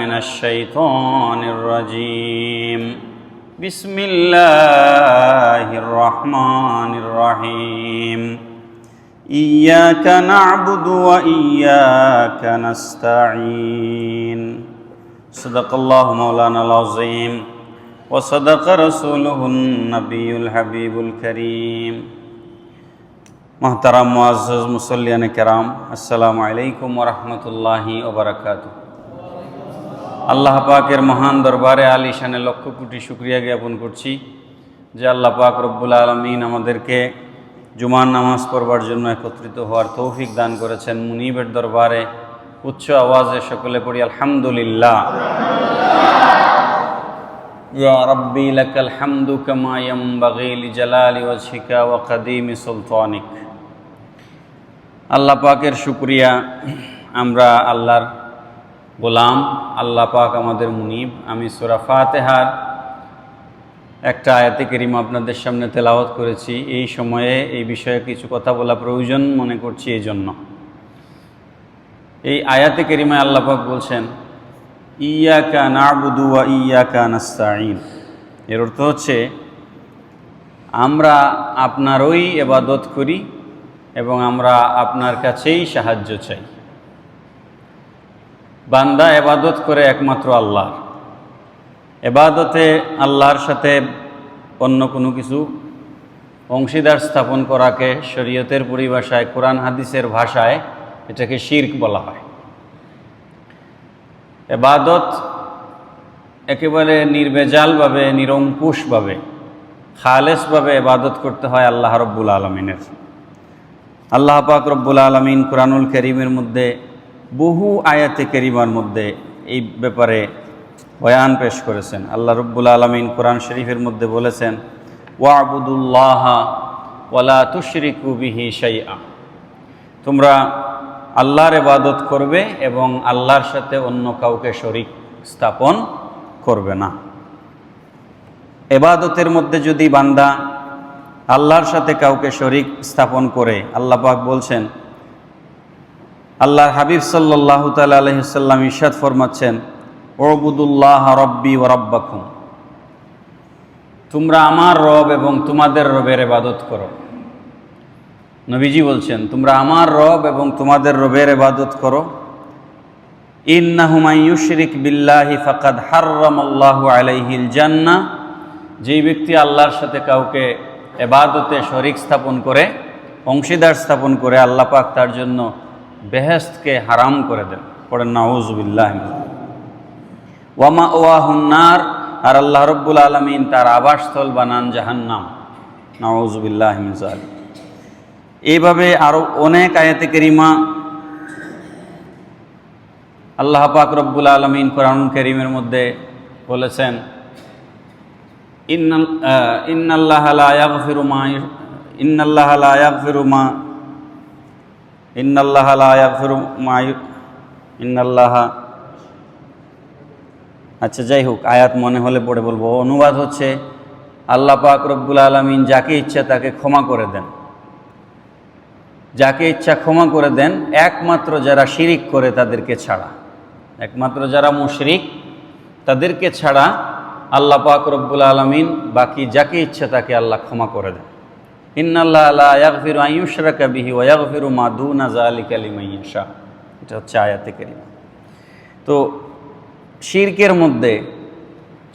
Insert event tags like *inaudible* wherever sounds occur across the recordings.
من الشيطان الرجيم بسم الله الرحمن الرحيم إياك نعبد وإياك نستعين صدق الله مولانا العظيم وصدق رسوله النبي الحبيب الكريم محترم معزز مسلیان کرام السلام علیکم ورحمۃ اللہ وبرکاتہ আল্লাহ পাকের মহান দরবারে আলিশানে লক্ষ কোটি শুক্রিয়া জ্ঞাপন করছি যে আল্লাহ পাক রব্বুল আলমিন আমাদেরকে জুমার নামাজ পড়বার জন্য একত্রিত হওয়ার তৌফিক দান করেছেন। মুনিবের দরবারে উচ্চ আওয়াজে সকলে পড়ি, আলহামদুলিল্লাহ। লাকাল হামদু কামা ইয়ামবাগি লিজালালি ওয়াজহিকা ওয়া কাদিমি সুলতানিক। আল্লাহ পাকের শুক্রিয়া আমরা আল্লাহর গোলাম, আল্লাহ পাক আমাদের মুনিব। আমি সুরা ফাতেহার একটা আয়াতে কেরিম আপনাদের সামনে তেলাওয়াত করেছি। এই সময়ে এই বিষয়ে কিছু কথা বলা প্রয়োজন মনে করছি এই জন্য এই আয়াতে কেরিমায় আল্লাহ পাক বলছেন, ইয়াকা নাবুদু ওয়া ইয়াকা নাস্তাইন এর অর্থ হচ্ছে, আমরা আপনারই এবাদত করি এবং আমরা আপনার কাছেই সাহায্য চাই। বান্দা এবাদত করে একমাত্র আল্লাহর। এবাদতে আল্লাহর সাথে অন্য কোনো কিছু অংশীদার স্থাপন করাকে শরীয়তের পরিভাষায়, কোরআন হাদিসের ভাষায় এটাকে শির্ক বলা হয়। এবাদত একেবারে নির্বেজালভাবে, নিরঙ্কুশভাবে, খালেসভাবে এবাদত করতে হয় আল্লাহ রব্বুল আলমিনের। আল্লাহ পাক রব্বুল আলমিন কোরআনুল করিমের মধ্যে বহু আয়াতে কেরিমার মধ্যে এই ব্যাপারে বয়ান পেশ করেছেন। আল্লাহ রব্বুল আলমিন কোরআন শরীফের মধ্যে বলেছেন, ওয়াবুদুল্লাহ ওয়ালা তুশরিকু বিহি শাইআ। তোমরা আল্লাহর এবাদত করবে এবং আল্লাহর সাথে অন্য কাউকে শরিক স্থাপন করবে না। এবাদতের মধ্যে যদি বান্দা আল্লাহর সাথে কাউকে শরিক স্থাপন করে, আল্লাহ পাক বলছেন আল্লাহর হাবিব সাল্লাহ তাল আলহিসাল্লাম ইশাদ ফরমাচ্ছেন ওবুদুল্লাহ রব্বি ও রব্বাকুম। তোমরা আমার রব এবং তোমাদের রবের এবাদত করো। নবীজি বলছেন, তোমরা আমার রব এবং তোমাদের রবের এবাদত করো। ইন্নাহুমাইয়ুশরিক বিল্লাহি ফাকাদ হার্রামাল্লাহু আলাইহিল জান্না যেই ব্যক্তি আল্লাহর সাথে কাউকে এবাদতে শরিক স্থাপন করে, অংশীদার স্থাপন করে, আল্লাহ পাক তার জন্য বেহেস্তকে হারাম করে দেন। পড়েন নাউজুবিল্লাহ ওয়ামা ওয়াহুন্নার আর আল্লাহ রব্বুল আলমিন তার আবাসস্থল বানান জাহান্নাম। নাউজুবিল্লাহ মিজাল এইভাবে আরও অনেক আয়াতে কেরিমা আল্লাহ পাক রব্বুল আলমিন কোরআন করিমের মধ্যে বলেছেন ইন্নাল্লাহ ফিরুমা ইন্নাল্লাহ আচ্ছা যাই হোক, আয়াত মনে হলে পড়ে বলব। অনুবাদ হচ্ছে, আল্লাহ পাক রব্বুল আলমিন যাকে ইচ্ছা তাকে ক্ষমা করে দেন। যাকে ইচ্ছা ক্ষমা করে দেন, একমাত্র যারা শিরিক করে তাদেরকে ছাড়া। একমাত্র যারা মুশরিক, তাদেরকে ছাড়া আল্লাহ পাক রব্বুল আলমিন বাকি যাকে ইচ্ছা তাকে আল্লাহ ক্ষমা করে দেন। ইন্নাল্লাহ আল্লাহ ইয়াগফির আয়ুশরাকা বিহি ওয়াগফিরু মা দুনা জালিকা লিমান ইয়াশা এটা হচ্ছে আয়াতে কারিমা। তো শিরকের মধ্যে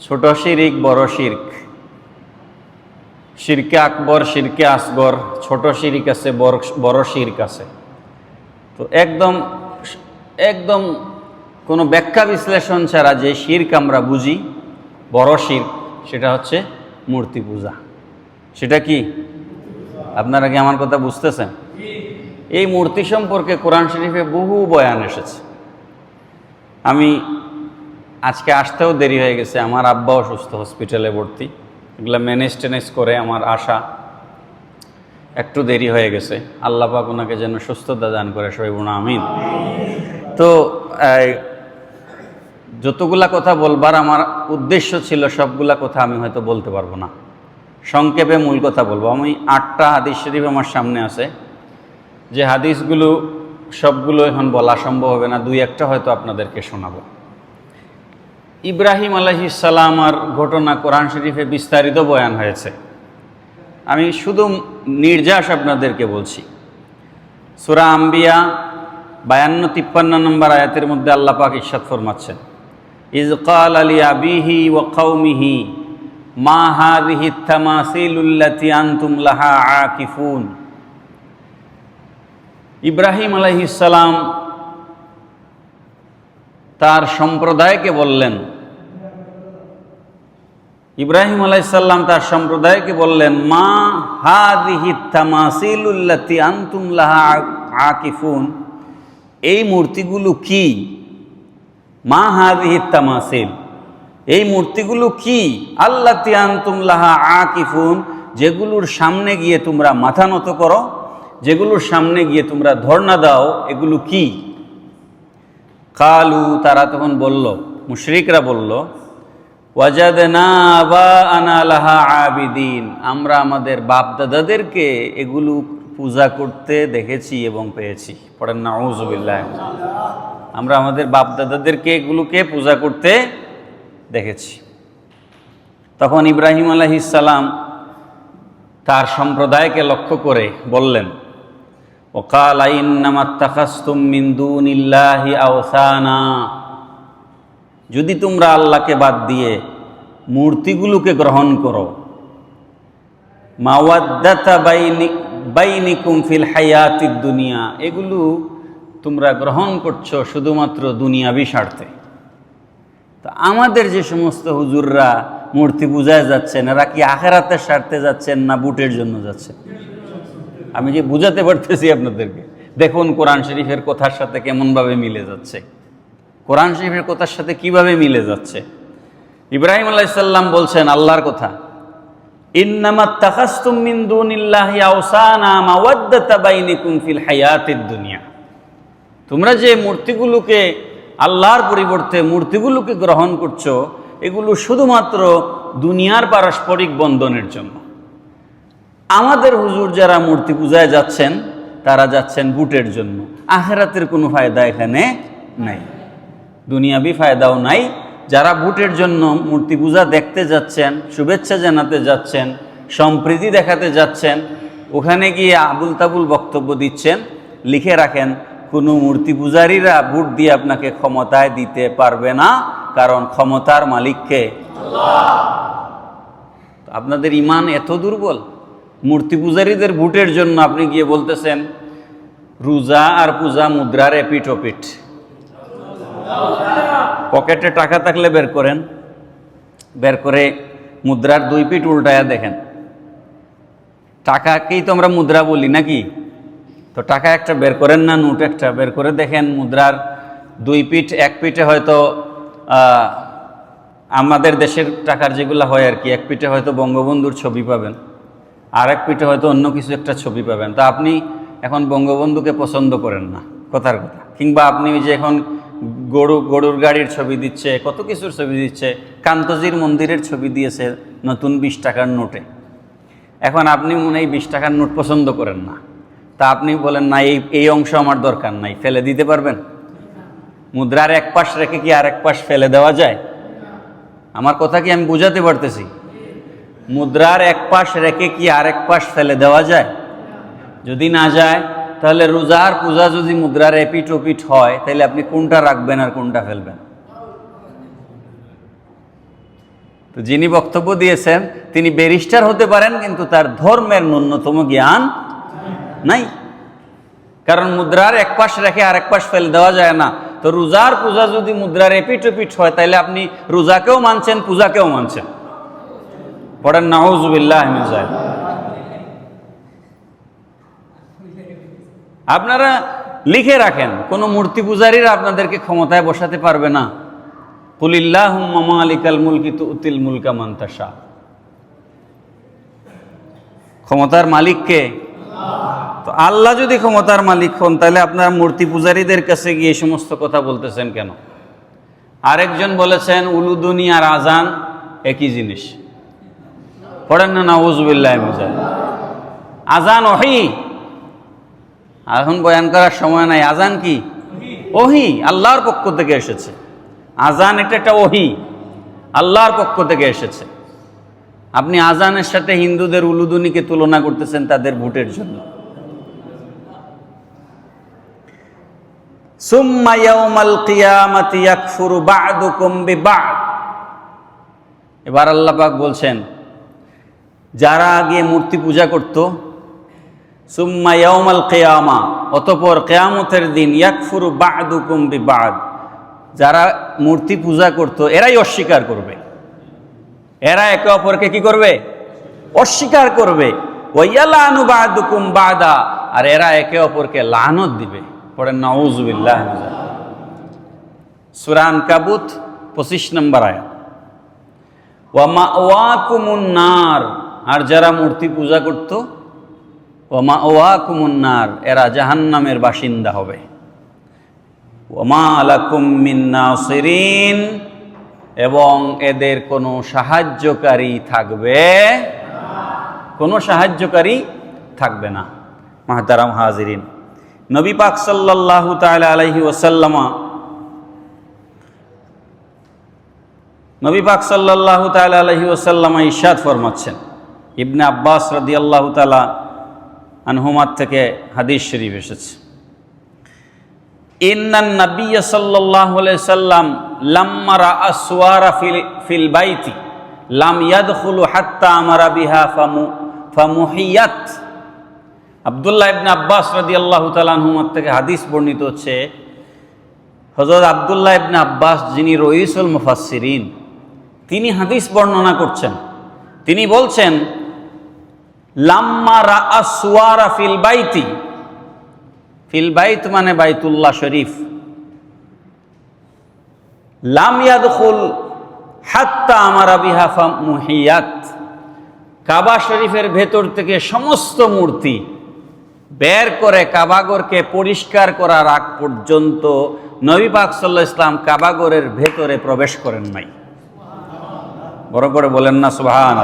ছোট শিরিক, বড় শির্ক। শিরকে আকবর, শিরকে আসগর, ছোট শিরিক আছে, বড় শির্ক আছে। তো একদম একদম কোনো ব্যাখ্যা বিশ্লেষণ ছাড়া যে শির্ক আমরা বুঝি, বড় শির্ক, সেটা হচ্ছে মূর্তি পূজা। সেটা কি? আপনারা কি আমার কথা বুঝতেছেন? এই মূর্তি সম্পর্কে কোরআন শরীফে বহু বয়ান এসেছে। আমি আজকে আসতেও দেরি হয়ে গেছে, আমার আব্বাও সুস্থ, হসপিটালে ভর্তি। এগুলো ম্যানেজ টেনেজ করে আমার আশা একটু দেরি হয়ে গেছে। আল্লাহ পাক ওনাকে যেন সুস্থতা দান করে, সবাই বোনা আমিন। তো যতগুলা কথা বলবার আমার উদ্দেশ্য ছিল, সবগুলা কথা আমি হয়তো বলতে পারব না। সংক্ষেপে মূল কথা বলব। আমি আটটা হাদিস শরীফ আমার সামনে আছে। যে হাদিসগুলো, সবগুলো এখন বলা সম্ভব হবে না, দুই একটা হয়তো আপনাদেরকে শোনাবো। ইব্রাহিম আলহিসাল্লামার ঘটনা কোরআন শরীফে বিস্তারিত বয়ান হয়েছে। আমি শুধু নির্যাস আপনাদেরকে বলছি। সুরা আম্বিয়া বায়ান্ন তিপ্পান্ন নম্বর আয়াতের মধ্যে আল্লাহ পাক ইসাদ ফরমাচ্ছেন, ইজ কাল আলী আবিহি ও কৌমিহি মা হাদিহি তামাসিলুল্লাতি আনতুম লাহা আকিফুন। ইব্রাহিম আলাইহিসালাম তার সম্প্রদায়কে বললেন, ইব্রাহিম আলাইসাল্লাম তার সম্প্রদায়কে বললেন, মা হাদিহি তামাসিলুল্লাতি আনতুম লাহা আকিফুন। এই মূর্তিগুলো কি? মা হাদিহি তামাসিল। এই মূর্তিগুলো কি? আল্লাহ তিয়ান্তুম লাহা আকিফুন, যেগুলোর সামনে গিয়ে তোমরা মাথা নত করো, যেগুলোর সামনে গিয়ে তোমরা ধর্ণা দাও, এগুলো কি? কালু, তারা তখন বলল, মুশরিকরা বলল, ওয়াজাদনা বা আনা লাহা আবিদিন, আমরা আমাদের বাপ দাদাদেরকে এগুলো পূজা করতে দেখেছি এবং পেয়েছি। পড়েন না আমরা আমাদের বাপ দাদাদেরকে এগুলোকে পূজা করতে দেখেছি। তখন ইব্রাহিম আলহিসাল্লাম তার সম্প্রদায়কে লক্ষ্য করে বললেন, ওকাল আইন্নামাত্তাখাস্তুম মিন্দুনিল্লাহি আওসানা। যদি তোমরা আল্লাহকে বাদ দিয়ে মূর্তিগুলোকে গ্রহণ করো, মাওয়াদ্দাতা বাইনি বাইনিকুম ফিল হায়াতিদ দুনিয়া, এগুলো তোমরা গ্রহণ করছ শুধুমাত্র দুনিয়াবি স্বার্থে। তো আমাদের যে সমস্ত হুজুররা মূর্তি পূজায় যাচ্ছেন, এরা কি আখেরাতের স্বার্থে যাচ্ছেন না বুটের জন্য যাচ্ছেন? আমি যে বুঝাতে পারতেছি আপনাদেরকে। দেখুন, কোরআন শরীফের কথার সাথে কেমনভাবে মিলে যাচ্ছে। কোরআন শরীফের কথার সাথে কীভাবে মিলে যাচ্ছে? ইব্রাহিম আলাইসাল্লাম বলছেন আল্লাহর কথা তোমরা যে মূর্তিগুলোকে আল্লাহর পরিবর্তে মূর্তিগুলোকে গ্রহণ করছ, এগুলো শুধুমাত্র দুনিয়ার পারস্পরিক বন্ধনের জন্য। আমাদের হুজুর যারা মূর্তি পূজায় যাচ্ছেন, তারা যাচ্ছেন বুটের জন্য। আখেরাতের কোনো ফায়দা এখানে নাই। দুনিয়াবি ফায়দাও নাই। যারা বুটের জন্য মূর্তি পূজা দেখতে যাচ্ছেন, শুভেচ্ছা জানাতে যাচ্ছেন, সম্প্রীতি দেখাতে যাচ্ছেন, ওখানে গিয়ে আবুল তাবুল বক্তব্য দিচ্ছেন, লিখে রাখেন কোনো মূর্তি পূজারীরা ভোট দিয়ে আপনাকে ক্ষমতায় দিতে পারবে না, কারণ ক্ষমতার মালিককে আপনাদের ইমান এত দুর্বল। মূর্তি পূজারীদের ভোটের জন্য আপনি গিয়ে বলতেছেন, রোজা আর পূজা মুদ্রার এপিট ওপিট পকেটে টাকা থাকলে বের করেন, বের করে মুদ্রার দুই পিঠ উল্টায়া দেখেন। টাকাকেই তো আমরা মুদ্রা বলি নাকি? তো টাকা একটা বের করেন না, নোট একটা বের করে দেখেন মুদ্রার দুই পিঠ, এক পিঠে হয়তো আমাদের দেশের টাকার যেগুলো হয় আর কি, এক পিঠে হয়তো বঙ্গবন্ধুর ছবি পাবেন, আর এক পিঠে হয়তো অন্য কিছু একটা ছবি পাবেন। তা আপনি এখন বঙ্গবন্ধুকে পছন্দ করেন না, কথার কথা। কিংবা আপনি যে এখন গরু, গরুর গাড়ির ছবি দিচ্ছে, কত কিছুর ছবি দিচ্ছে, কান্তজির মন্দিরের ছবি দিয়েছে নতুন বিশ টাকার নোটে। এখন আপনি মনে হয় বিশ টাকার নোট পছন্দ করেন না। তা আপনি বলেন, না, এই এই অংশ আমার দরকার নাই, ফেলে দিতে পারবেন? মুদ্রার এক পাশ রেখে কি আর এক পাশ ফেলে দেওয়া যায়? আমার কথা কি আমি বুঝাতে পারতেছি? মুদ্রার এক পাশ রেখে কি আর এক পাশ ফেলে দেওয়া যায়? যদি না যায়, তাহলে রোজার পূজা যদি মুদ্রার এপিট ওপিট হয়, তাহলে আপনি কোনটা রাখবেন আর কোনটা ফেলবেন? তো যিনি বক্তব্য দিয়েছেন, তিনি ব্যারিস্টার হতে পারেন, কিন্তু তার ধর্মের ন্যূনতম জ্ঞান নাই। কারণ মুদ্রার এক পাশ রেখে আর এক পাশ ফেলে দেওয়া যায় না। তো রোজার পূজা যদি মুদ্রার এপিট ওপিট হয় তাহলে আপনি রোজাকেও মানছেন, পূজাকেও মানছেন। পড়েন নাউজুবিল্লাহ মিজাইল আপনারা লিখে রাখেন, কোনো মূর্তি পূজারীরা আপনাদেরকে ক্ষমতায় বসাতে পারবে না। কুলিল্লাহ মামা আলিকাল মুলকি তু উতিল মুলকা মান্তাসা ক্ষমতার মালিককে তো আল্লাহ যদি ক্ষমতার মালিক হন, তাহলে আপনার মূর্তি পূজারীদের কাছে গিয়ে এই সমস্ত কথা বলতেছেন কেন? আরেকজন বলেছেন, উলুদুনি আর আজান একই জিনিস। পড়েন না, নাউজুবিল্লাহ মিজান আজান ওহি। এখন বয়ান করার সময় নাই। আজান কি? ওহি। আল্লাহর পক্ষ থেকে এসেছে। আজান এটা একটা ওহি। আল্লাহর পক্ষ থেকে এসেছে। আপনি আজানের সাথে হিন্দুদের উলুদুনিকে তুলনা করতেছেন তাদের ভোটের জন্য। এবার আল্লাহ পাক বলছেন, যারা আগে মূর্তি পূজা করত, সুম্মা ইয়াউমাল কিয়ামা, অতপর কিয়ামতের দিন ইয়াকফুরু বিবা'দ। যারা মূর্তি পূজা করত, এরাই অস্বীকার করবে। এরা একে অপরকে কি করবে? অস্বীকার করবে। বা'দা। আর এরা একে অপরকে লানত দিবে। নাউজুবিল্লাহ সুরান কাবুত, পঁচিশ নম্বর আর যারা মূর্তি পূজা করত ওমা ওয়াকুমুন নার, এরা জাহান্নামের বাসিন্দা হবে। ওমা আলাকুম মিন নাসিরিন। এবং এদের কোনো সাহায্যকারী থাকবে কোনো সাহায্যকারী থাকবে না। মাহতারাম হাজিরিন। নবী পাক সাল্লাল্লাহু তাআলা আলাইহি ওয়াসাল্লামা নবী পাক সাল্লাল্লাহু তাআলা আলাইহি ওয়াসাল্লামা ইরশাদ ফরমাচ্ছেন। ইবনে আব্বাস রাদিয়াল্লাহু তাআলা আনহুমার থেকে হাদিস শরীফ এসেছে। ইন্নান নাবিয়্য সাল্লাল্লাহু আলাইহি সাল্লাম লাম্মা রাআ ফিল ফিল বাইতি, লাম ইয়াদখুলু হাত্তা আমারা বিহা ফামু, ফামুহিয়াত। আবদুল্লাহ ইবনে আব্বাস রাদিয়াল্লাহু তাআলা আনহুমার থেকে হাদিস বর্ণিত হচ্ছে, হযরত আবদুল্লাহ ইবনে আব্বাস যিনি রইসুল মুফাসসিরিন, তিনি হাদিস বর্ণনা করছেন। তিনি বলছেন, লাম্মা রাআ সুওয়ারা ফিল বাইতি ফিল বাইত মানে বাইতুল্লাহ শরীফ। লাম ইয়াদখুল হাত্তা আমার বিহাফা মুহিয়াত কাবা শরীফের ভেতর থেকে সমস্ত মূর্তি বের করে কাবাগরকে পরিষ্কার করার আগ পর্যন্ত নবী পাক ইসলাম কাবাগরের ভেতরে প্রবেশ করেন নাই। বড় করে বলেন না সুবহান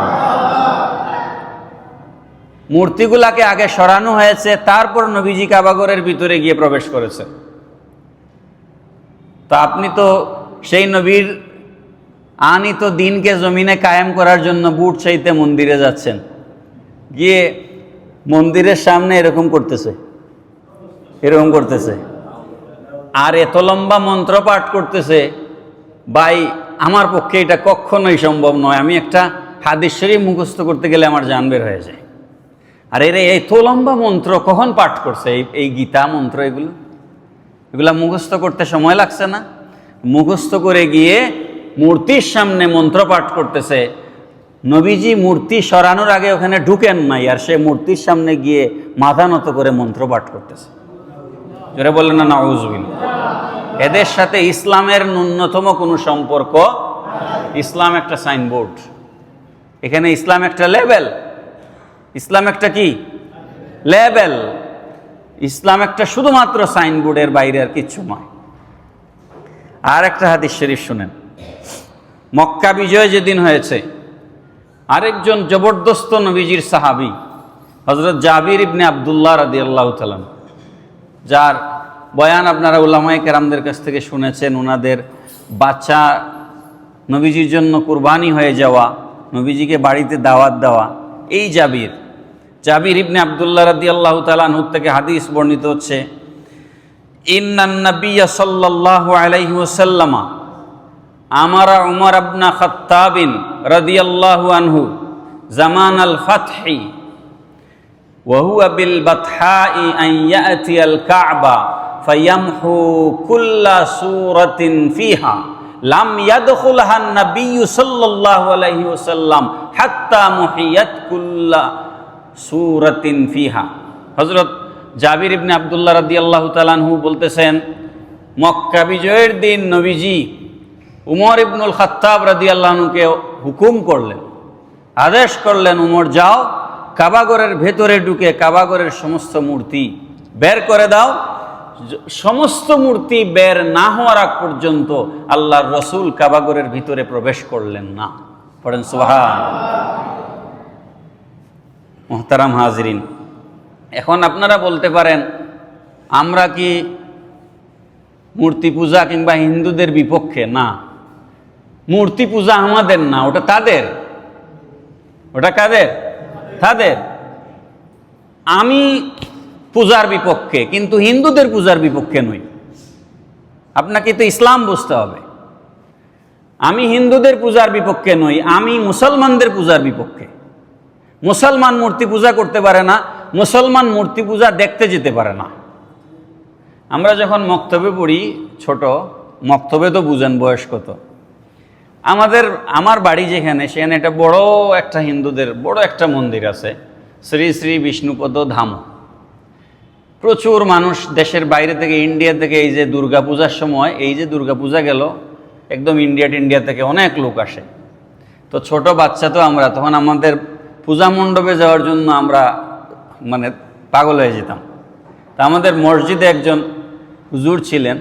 মূর্তিগুলাকে আগে সরানো হয়েছে, তারপর নবীজি কাবাগরের ভিতরে গিয়ে প্রবেশ করেছে। তা আপনি তো সেই নবীর আনিত দিনকে জমিনে কায়েম করার জন্য বুট চাইতে মন্দিরে যাচ্ছেন। গিয়ে মন্দিরের সামনে এরকম করতেছে। এরকম করতেছে। আর এত লম্বা মন্ত্র পাঠ করতেছে, ভাই, আমার পক্ষে এটা কখনোই সম্ভব নয়। আমি একটা হাদিস শরীফ মুখস্থ করতে গেলে আমার জান বের হয়ে যায়। আর এর এই তো লম্বা মন্ত্র কখন পাঠ করছে? এই এই গীতা মন্ত্র এগুলো? এগুলা মুখস্থ করতে সময় লাগছে না? মুখস্থ করে গিয়ে মূর্তির সামনে মন্ত্র পাঠ করতেছে। নবীজি মূর্তি সরানোর আগে ওখানে ঢুকেন নাই, আর সে মূর্তির সামনে গিয়ে মাথা নত করে মন্ত্র পাঠ করতেছে। জোরে বললেন না নাউজবিল এদের সাথে ইসলামের ন্যূনতম কোনো সম্পর্ক ইসলাম একটা সাইনবোর্ড। এখানে ইসলাম একটা লেভেল। ইসলাম একটা কি? লেবেল ইসলাম একটা শুধুমাত্র সাইনবোর্ডের বাইরে আর কিচ্ছু নয়। আর একটা হাদিস শরীফ শুনেন। মক্কা বিজয় যেদিন হয়েছে, আরেকজন জবরদস্ত নবীজির সাহাবি হজরত জাবির ইবনে আবদুল্লাহ রাদি আল্লাহ তালাম যার বয়ান আপনারা উল্লামাই কেরামদের কাছ থেকে শুনেছেন, ওনাদের বাচ্চা নবীজির জন্য কুরবানি হয়ে যাওয়া, নবীজিকে বাড়িতে দাওয়াত দেওয়া, এই জাবির জাবির ইবনে আবদুল্লাহ রাদি আল্লাহ তালাহুর থেকে হাদিস বর্ণিত হচ্ছে ইন্নান্নবিয়া সাল্লাহ আলাইহি ওসাল্লামা আমারা উমর আবনা খত্তাবিন রাদিয়াল্লাহু আনহু জামান আল ফাতহি وهو بالبطحاء أن يأتي الكعبة فيمحو كل سورة فيها لم يدخلها النبي صلى الله عليه وسلم حتى محيت كل সুরতিন ফিহা। হজরত জাবির ইবনে আবদুল্লাহ রাদি আল্লাহ তালানহু বলতেছেন, মক্কা বিজয়ের দিন নবীজি উমর ইবনুল খাত্তাব রাদি আল্লাহনুকে হুকুম করলেন, আদেশ করলেন, উমর যাও, কাবাগরের ভেতরে ঢুকে কাবাগরের সমস্ত মূর্তি বের করে দাও সমস্ত মূর্তি বের না হওয়ার আগ পর্যন্ত আল্লাহর রসুল কাবাগরের ভিতরে প্রবেশ করলেন না। পড়েন সোহা মোহতারাম হাজরিন। এখন আপনারা বলতে পারেন, আমরা কি মূর্তি পূজা কিংবা হিন্দুদের বিপক্ষে? না। মূর্তি পূজা আমাদের না, ওটা তাদের। ওটা কাদের? তাদের। আমি পূজার বিপক্ষে, কিন্তু হিন্দুদের পূজার বিপক্ষে নই। আপনাকে তো ইসলাম বুঝতে হবে। আমি হিন্দুদের পূজার বিপক্ষে নই, আমি মুসলমানদের পূজার বিপক্ষে। মুসলমান মূর্তি পূজা করতে পারে না, মুসলমান মূর্তি পূজা দেখতে যেতে পারে না। আমরা যখন মক্তবে পড়ি, ছোট, মক্তবে তো বুঝেন বয়স কত। আমাদের, আমার বাড়ি যেখানে, সেখানে একটা বড় একটা হিন্দুদের, বড় একটা মন্দির আছে, শ্রী শ্রী বিষ্ণুপদ ধাম। প্রচুর মানুষ দেশের বাইরে থেকে, ইন্ডিয়া থেকে, এই যে দুর্গা পূজার সময়, এই যে দুর্গা পূজা গেল, একদম ইন্ডিয়া টিন্ডিয়া থেকে অনেক লোক আসে। তো ছোট বাচ্চা তো আমরা, তখন আমাদের পূজা মণ্ডপে যাওয়ার জন্য আমরা মানে পাগল হয়ে যেতাম। তা আমাদের মসজিদে একজন হুজুর ছিলেন।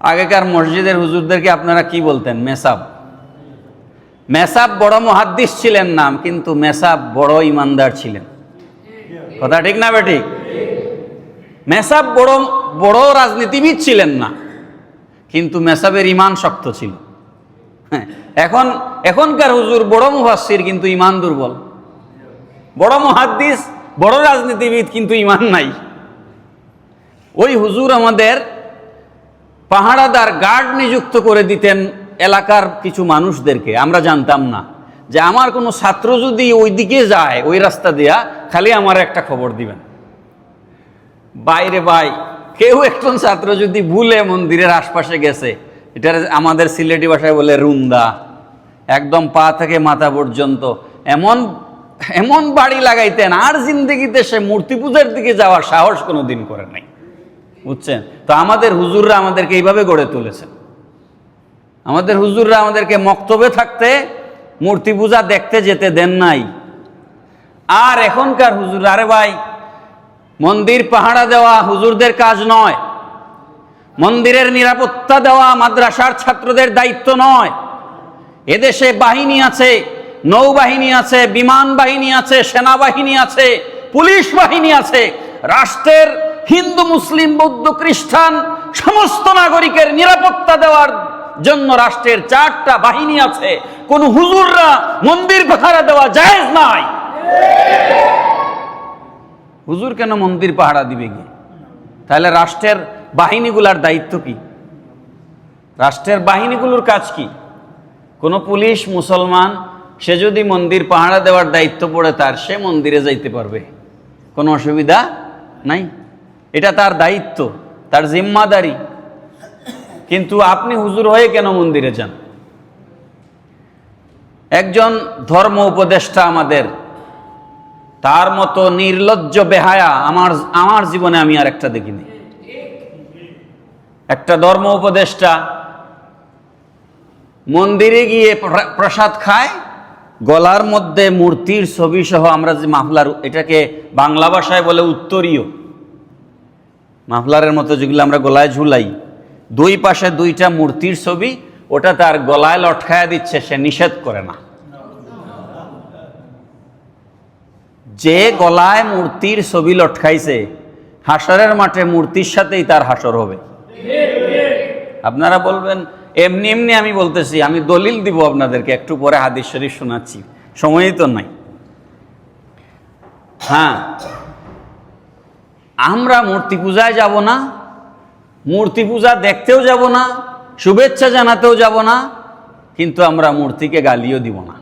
আগেকার মসজিদের হুজুরদেরকে আপনারা কি বলতেন? মেসাব। মেসাব বড় মহাদ্দিস ছিলেন নাম কিন্তু মেসাব বড় ইমানদার ছিলেন। কথা ঠিক না বেঠিক? মেসাব বড় বড় রাজনীতিবিদ ছিলেন না কিন্তু মেসাবের ইমান শক্ত ছিল। হ্যাঁ, এখন, এখনকার হুজুর বড় মুহাসির কিন্তু ইমান দুর্বল। বড় মহাদ্দিস, বড় রাজনীতিবিদ কিন্তু ইমান নাই। ওই হুজুর আমাদের পাহারাদার গার্ড নিযুক্ত করে দিতেন এলাকার কিছু মানুষদেরকে, আমরা জানতাম না। যে আমার কোনো ছাত্র যদি ওই দিকে যায়, ওই রাস্তা দিয়া খালি আমার একটা খবর দিবেন। বাইরে বাই কেউ একজন ছাত্র যদি ভুলে মন্দিরের আশপাশে গেছে এটা আমাদের সিলেটি ভাষায় বলে রুন্দা। একদম পা থেকে মাথা পর্যন্ত। এমন এমন বাড়ি লাগাইতেন, আর জিন্দগিতে সে মূর্তি পূজার দিকে যাওয়ার সাহস কোনো দিন করে নাই। বুঝছেন? তো আমাদের হুজুররা আমাদেরকে এইভাবে গড়ে তুলেছেন। আমাদের হুজুররা আমাদেরকে মক্তবে থাকতে, মূর্তি পূজা দেখতে যেতে দেন নাই। আর এখনকার হুজুর আরে ভাই, মন্দির পাহারা দেওয়া হুজুরদের কাজ নয়। মন্দিরের নিরাপত্তা দেওয়া মাদ্রাসার ছাত্রদের দায়িত্ব নয়। এদেশে বাহিনী আছে, নৌবাহিনী আছে, বিমান বাহিনী আছে, সেনাবাহিনী আছে, পুলিশ বাহিনী আছে, রাষ্ট্রের হিন্দু, মুসলিম, বৌদ্ধ, খ্রিস্টান, সমস্ত নাগরিকের নিরাপত্তা দেওয়ার জন্য রাষ্ট্রের চারটা বাহিনী আছে। কোন হুজুররা মন্দির পাহারা দেওয়া জায়েজ নাই। হুজুর কেন মন্দির পাহারা দিবে গিয়ে? তাহলে রাষ্ট্রের বাহিনীগুলার দায়িত্ব কি? রাষ্ট্রের বাহিনীগুলোর কাজ কি? কোনো পুলিশ মুসলমান, সে যদি মন্দির পাহারা দেওয়ার দায়িত্ব পড়ে তার, সে মন্দিরে যাইতে পারবে। কোনো অসুবিধা নাই। এটা তার দায়িত্ব, তার জিম্মাদারি। কিন্তু আপনি হুজুর হয়ে কেন মন্দিরে যান? একজন ধর্ম উপদেষ্টা আমাদের, তার মতো নির্লজ্জ বেহায়া আমার আমার জীবনে আমি আর একটা দেখিনি। একটা ধর্ম উপদেষ্টা মন্দিরে গিয়ে প্র- প্রসাদ খায়, গলার মধ্যে মূর্তির ছবি সহ আমরা যে মাফলার, এটাকে বাংলা ভাষায় বলে উত্তরীয়। মাফলারের মতো যেগুলো আমরা গলায় ঝুলাই। দুই পাশে দুইটা মূর্তির ছবি, ওটা তার গলায় লটকায়া দিচ্ছে, সে নিষেধ করে না। যে গলায় মূর্তির ছবি লটকাইছে, হাসরের মাঠে মূর্তির সাথেই তার হাসর হবে। আপনারা বলবেন এমনি এমনি আমি বলতেছি, আমি দলিল দিব আপনাদেরকে, একটু পরে হাদিস শরীফ শোনাচ্ছি। সময়ই তো নাই। হ্যাঁ আমরা মূর্তি পূজায় যাব না, মূর্তি পূজা দেখতেও যাব না, শুভেচ্ছা জানাতেও যাব না, কিন্তু আমরা মূর্তিকে গালিও দিব না।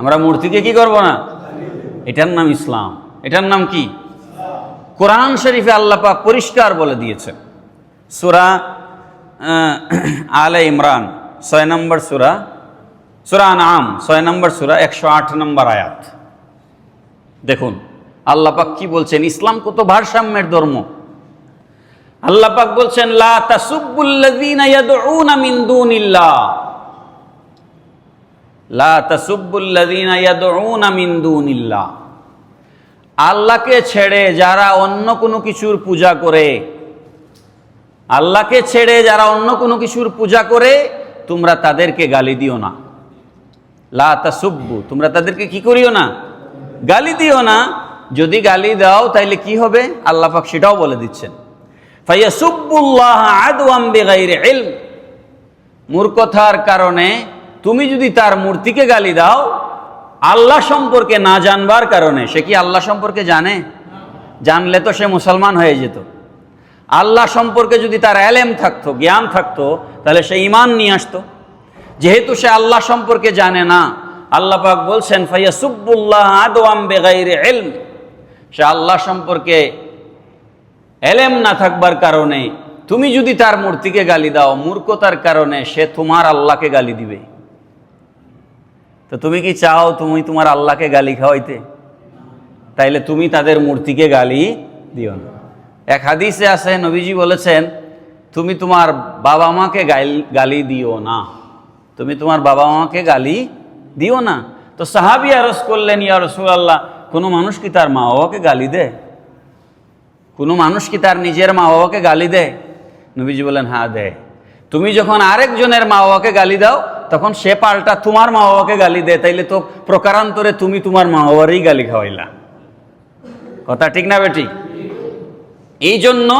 আমরা মূর্তিকে কি করব না? এটার নাম ইসলাম। এটার নাম কি? কোরআন শরীফে আল্লাহ পাক পরিষ্কার বলে দিয়েছে সুরা *clears throat* আলে ইমরান, ছয় নম্বর সুরা সুরা নাম ছয় নম্বর সুরা, একশো আট নম্বর আয়াত। দেখুন, আল্লাহ পাক কি বলছেন? ইসলাম কত ভারসাম্যের ধর্ম। আল্লাপাক বলছেন, লা লা মিন দুনিল্লাহ। আল্লাহকে ছেড়ে যারা অন্য কোনো কিছুর পূজা করে আল্লাহকে ছেড়ে যারা অন্য কোনো কিছুর পূজা করে, তোমরা তাদেরকে গালি দিও না। লা তাসুব্বু, তোমরা তাদেরকে কি করিও না? গালি দিও না। যদি গালি দাও, তাইলে কি হবে? আল্লাহ পাক সেটাও বলে দিচ্ছেন। ফাইয়াসুব্বুল্লাহ আদওয়াম বিগাইরি ইলম। মূর্খতার কারণে তুমি যদি তার মূর্তিকে গালি দাও, আল্লাহ সম্পর্কে না জানবার কারণে, সে কি আল্লাহ সম্পর্কে জানে? জানলে তো সে মুসলমান হয়ে যেত। আল্লাহ সম্পর্কে যদি তার এলেম থাকতো, জ্ঞান থাকতো, তাহলে সে ইমান নিয়ে আসতো। যেহেতু সে আল্লাহ সম্পর্কে জানে না, আল্লাহ পাক বলছেন ফাইয়া সুব্বুল্লাহ আদওয়াম বেগাইরে এলম সে আল্লাহ সম্পর্কে এলেম না থাকবার কারণে, তুমি যদি তার মূর্তিকে গালি দাও, মূর্খতার কারণে সে তোমার আল্লাহকে গালি দিবে। তো তুমি কি চাও তুমি তোমার আল্লাহকে গালি খাওয়াইতে? তাইলে তুমি তাদের মূর্তিকে গালি দিও না। এক হাদিসে আছে, নবীজি বলেছেন, তুমি তোমার বাবা মাকে গালি দিও না। তুমি তোমার বাবা মাকে গালি দিও না। তো সাহাবি আরস করলেন, ইয়া রসুল্লাহ কোনো মানুষ কি তার মা বাবাকে গালি দেয় কোনো মানুষ কি তার নিজের মা বাবাকে গালি দেয় নবীজি বলেন হ্যাঁ দেয় তুমি যখন আরেকজনের মা বাবাকে গালি দাও, তখন সে পাল্টা তোমার মা বাবাকে গালি দেয় তাইলে তো প্রকারান্তরে তুমি তোমার মা বাবারই গালি খাওয়াইলা। কথা ঠিক না বেটি এই জন্য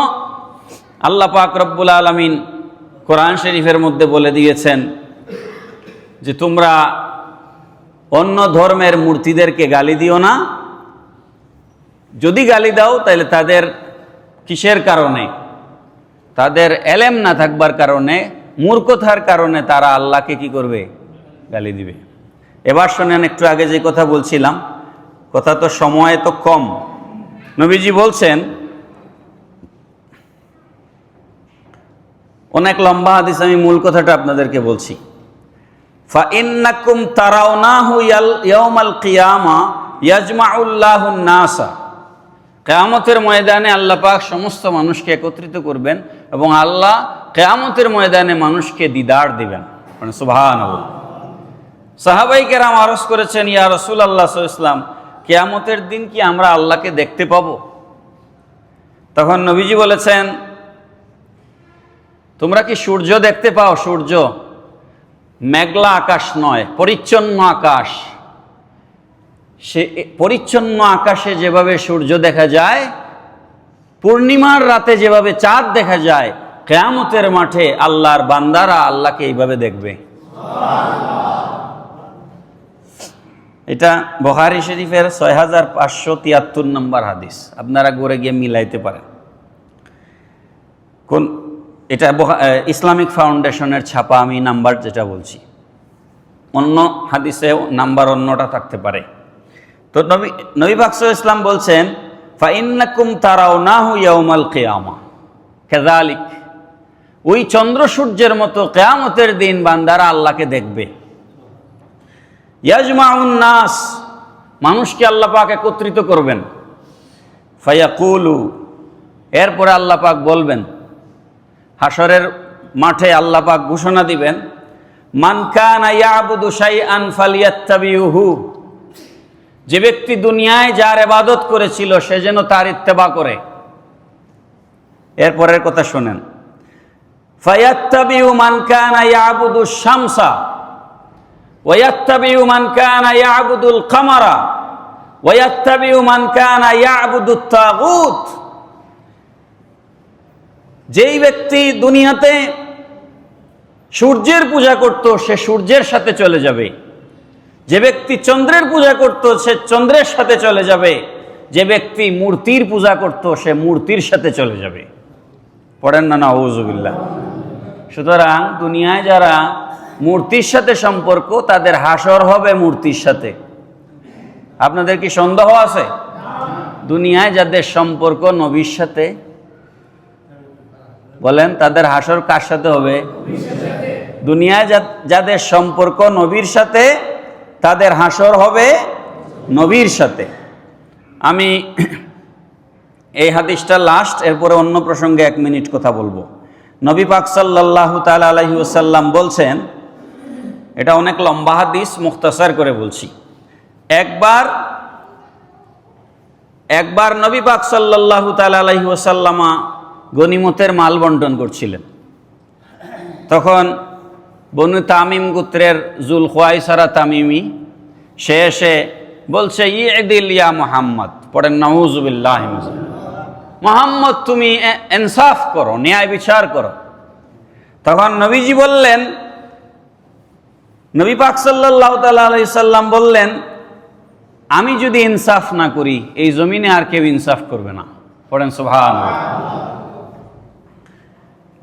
আল্লাহ পাক রব্বুল আলমিন কোরআন শরীফের মধ্যে বলে দিয়েছেন যে তোমরা অন্য ধর্মের মূর্তিদেরকে গালি দিও না। যদি গালি দাও, তাহলে তাদের কিসের কারণে? তাদের এলেম না থাকবার কারণে, মূর্খতার কারণে তারা আল্লাহকে কি করবে? গালি দিবে। এবার শোনেন, একটু আগে যে কথা বলছিলাম, কথা তো সময় তো কম। নবীজি বলছেন অনেক লম্বা হাদিস আমি মূল কথাটা আপনাদেরকে বলছি। নাসা। কেয়ামতের ময়দানে আল্লাহ পাক সমস্ত মানুষকে একত্রিত করবেন এবং আল্লাহ কেয়ামতের ময়দানে মানুষকে দিদার দিবেন। মানে সুবহান সাহাবাই কেরাম আরস করেছেন, ইয়া রসুল আল্লাহ ইসলাম কেয়ামতের দিন কি আমরা আল্লাহকে দেখতে পাবো? তখন নবীজি বলেছেন তোমরা কি সূর্য দেখতে পাও? সূর্য। মেঘলা আকাশ নয়, পরিচ্ছন্ন আকাশ। সে, পরিচ্ছন্ন আকাশে যেভাবে সূর্য দেখা যায়, পূর্ণিমার রাতে যেভাবে চাঁদ দেখা যায়, কেয়ামতের মাঠে আল্লাহর বান্দারা আল্লাহকে এইভাবে দেখবে। এটা বহারি শরীফের ছয় হাজার পাঁচশো তিয়াত্তর নম্বর হাদিস। আপনারা গড়ে গিয়ে মিলাইতে পারেন। কোন এটা ইসলামিক ফাউন্ডেশনের ছাপা আমি নাম্বার যেটা বলছি। অন্য হাদিসে নাম্বার অন্যটা থাকতে পারে। তো নবী নবী বাক্স ইসলাম বলছেন, ফাইন্নাকুম তারাও না হুইয়াউমাল কেয়ামা। কেদালিক ওই চন্দ্র সূর্যের মতো কেয়ামতের দিন বান্দারা আল্লাহকে দেখবে। ইয়াজমাউন নাস, মানুষকে আল্লাহ পাক একত্রিত করবেন। ফায়াকুলু, এরপরে আল্লাহ পাক বলবেন হাসরের মাঠে আল্লাহ পাক ঘোষণা দিবেন, মান কানা ইয়াবুদু শাইআন ফালিয়াত্তাবিউহু যে ব্যক্তি দুনিয়ায় যার এবাদত করেছিল সে যেন তার ইত্তেবা করে। এরপরের কথা শোনেন, ফায়াত্তাবিউ মান কানা ইয়াবুদু শামসা ওয়াত্তাবিউ মান কানা ইয়াবুদুল কামারা ওয়াত্তাবিউ মান কানা ইয়াবুদুত তাগুত যেই ব্যক্তি দুনিয়াতে সূর্যের পূজা করত, সে সূর্যের সাথে চলে যাবে। যে ব্যক্তি চন্দ্রের পূজা করত, সে চন্দ্রের সাথে চলে যাবে। যে ব্যক্তি মূর্তির পূজা করত, সে মূর্তির সাথে চলে যাবে। পড়েন না না সুতরাং দুনিয়ায় যারা মূর্তির সাথে সম্পর্ক, তাদের হাসর হবে মূর্তির সাথে। আপনাদের কি সন্দেহ আছে? দুনিয়ায় যাদের সম্পর্ক নবীর সাথে বলেন, তাদের হাসর কার সাথে হবে? দুনিয়ায় যাদের সম্পর্ক নবীর সাথে, তাদের হাসর হবে নবীর সাথে। আমি এই হাদিসটা লাস্ট এরপরে অন্য প্রসঙ্গে এক মিনিট কথা বলব। নবী পাক সাল্লাল্লাহু তাআলা আলাইহি ওয়াসাল্লাম বলছেন, এটা অনেক লম্বা হাদিস, মুখতাসার করে বলছি। একবার একবার নবী পাক সাল্লাল্লাহু তাআলা আলাইহি ওয়াসাল্লামা গনিমতের মাল বন্টন করছিলেন। তখন বনু তামিম গোত্রের জুল খোয়াইসারা তামিমি, সে এসে বলছে, ইদিল ইয়া মোহাম্মদ পড়েন নওজুবিল্লাহ মোহাম্মদ, তুমি ইনসাফ করো, ন্যায় বিচার করো। তখন নবীজি বললেন, নবী পাক সাল্লাহ সাল্লাম বললেন, আমি যদি ইনসাফ না করি, এই জমিনে আর কেউ ইনসাফ করবে না। পড়েন সুভান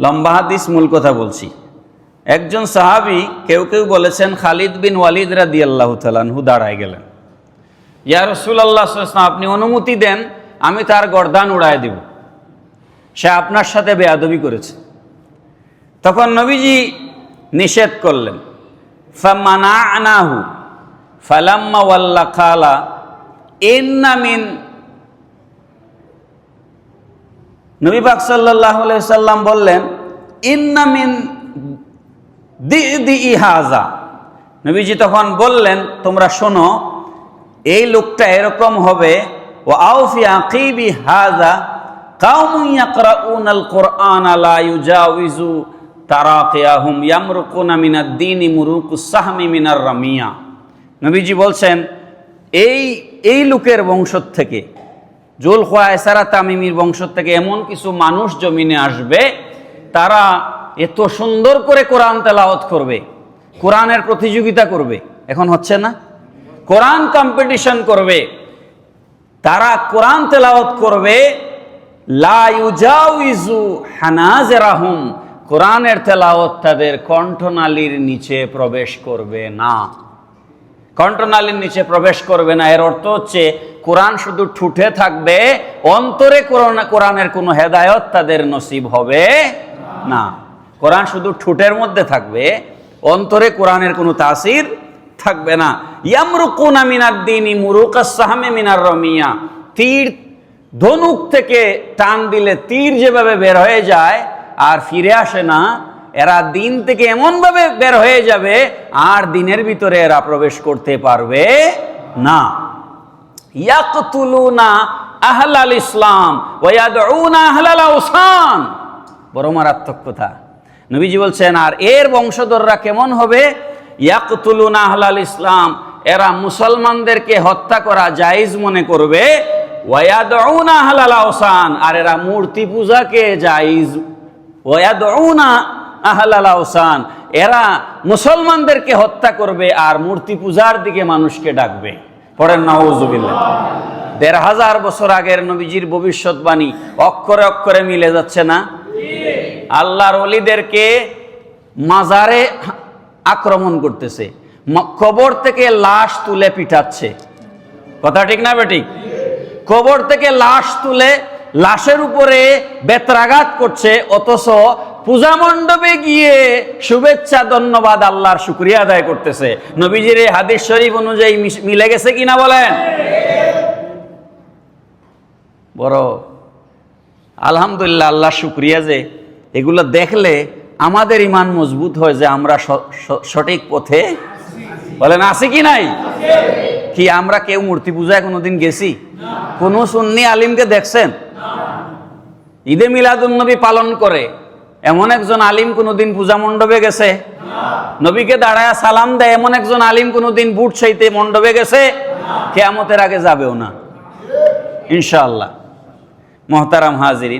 লম্বা হাদিস মূল কথা বলছি। একজন সাহাবি কেউ কেউ বলেছেন, খালিদ বিন ওয়ালিদ রাদি আল্লাহ তালানহু দাঁড়ায় গেলেন। ইয়া রসুল্লাহ আপনি অনুমতি দেন, আমি তার গর্দান উড়ায় দেব। সে আপনার সাথে বেয়াদবি করেছে। তখন নবীজি নিষেধ করলেন ফামানা আনাহু ফালাম্মা ওয়াল্লা খালা ইন্না মিন নবী পাক সাল্লাল্লাহু আলাইহি সাল্লাম বললেন, ইন্না মিন দি দি ইহাজা। নবীজি তখন বললেন, তোমরা শোনো, এই লোকটা এরকম হবে ও আউফি আকিবি হাজা কাউমুন ইয়াকরাউনাল কোরআন লা ইউজাউইজু তারাকিয়াহুম ইয়ামরুকুনা মিনাদ দীনি মুরুকুস সাহমি মিনার রামিয়া। নবীজি বলছেন, এই এই লোকের বংশ থেকে জুল খোয়াইসারা তামিমির বংশ থেকে এমন কিছু মানুষ জমিনে আসবে, তারা এত সুন্দর করে কোরআন তেলাওয়াত করবে, কোরআনের প্রতিযোগিতা করবে, এখন হচ্ছে না? কোরআন কম্পিটিশন করবে, তারা কোরআন তেলাওয়াত করবে কোরআনের তেলাওয়াত তাদের কণ্ঠনালীর নিচে প্রবেশ করবে না। কণ্ঠনালীর নিচে প্রবেশ করবে না। এর অর্থ হচ্ছে, কোরআন শুধু ঠুঠে থাকবে, অন্তরে কোরআন- কোরআনের কোনো হেদায়ত তাদের নসিব হবে না। কোরআন শুধু ঠুটের মধ্যে থাকবে, অন্তরে কোরআনের কোনো তাসির থাকবে না। ইয়ামরুকুনা মিনার দিনই মুরুকাস সাহামে মিনার রমিয়া। তীর ধনুক থেকে টান দিলে তীর যেভাবে বের হয়ে যায় আর ফিরে আসে না এরা দিন থেকে এমনভাবে বের হয়ে যাবে, আর দিনের ভিতরে এরা প্রবেশ করতে পারবে না। ইয়াকতুলুনা আহলাল ইসলাম, ওয়ায়াদউনা আহলাল আওসান। বড় মারাত্মক কথা। নবীজি বলছেন, আর এর বংশধররা কেমন হবে? ইয়াকতুলুনা আহলাল ইসলাম, এরা মুসলমানদেরকে হত্যা করা জায়েজ মনে করবে। ওয়ায়াদউনা আহলাল আওসান, আর এরা মূর্তি পূজাকে জায়েজ। ওয়ায়াদউনা আহলাল আওসান, এরা মুসলমানদেরকে হত্যা করবে আর মূর্তি পূজার দিকে মানুষকে ডাকবে। পড়েন নাউজুবিল্লাহ। দেড় হাজার বছর আগের নবীজির ভবিষ্যৎবাণী অক্ষরে অক্ষরে মিলে যাচ্ছে না? আল্লাহর অলিদেরকে মাজারে আক্রমণ করতেছে কবর থেকে লাশ তুলে পিটাচ্ছে। কথা ঠিক না বেটি কবর থেকে লাশ তুলে লাশের উপরে বেত্রাঘাত করছে, অথচ পূজা মণ্ডপে গিয়ে শুভেচ্ছা, ধন্যবাদ আল্লাহর শুক্রিয়া আদায় করতেছে। নবীজির এই হাদিস শরীফ অনুযায়ী মিলে গেছে কিনা বলেন? বড়, আলহামদুলিল্লাহ আল্লাহ শুক্রিয়া যে এগুলো দেখলে আমাদের ইমান মজবুত হয় যে আমরা সঠিক পথে বলেন, আছে কি নাই? কি আমরা কেউ মূর্তি পূজায় কোনোদিন গেছি? কোন সুন্নি আলিমকে দেখছেন? ঈদে মিলাদুন্নবী পালন করে। এমন একজন আলিম কোনোদিন পূজা মণ্ডপে গেছে? নবীকে দাঁড়ায় সালাম দেয় এমন একজন আলিম কোনোদিন বুট সাইতে মণ্ডপে গেছে? কেয়ামতের আগে যাবেও না। ইনশাআল্লাহ। মহতারাম হাজিরিন।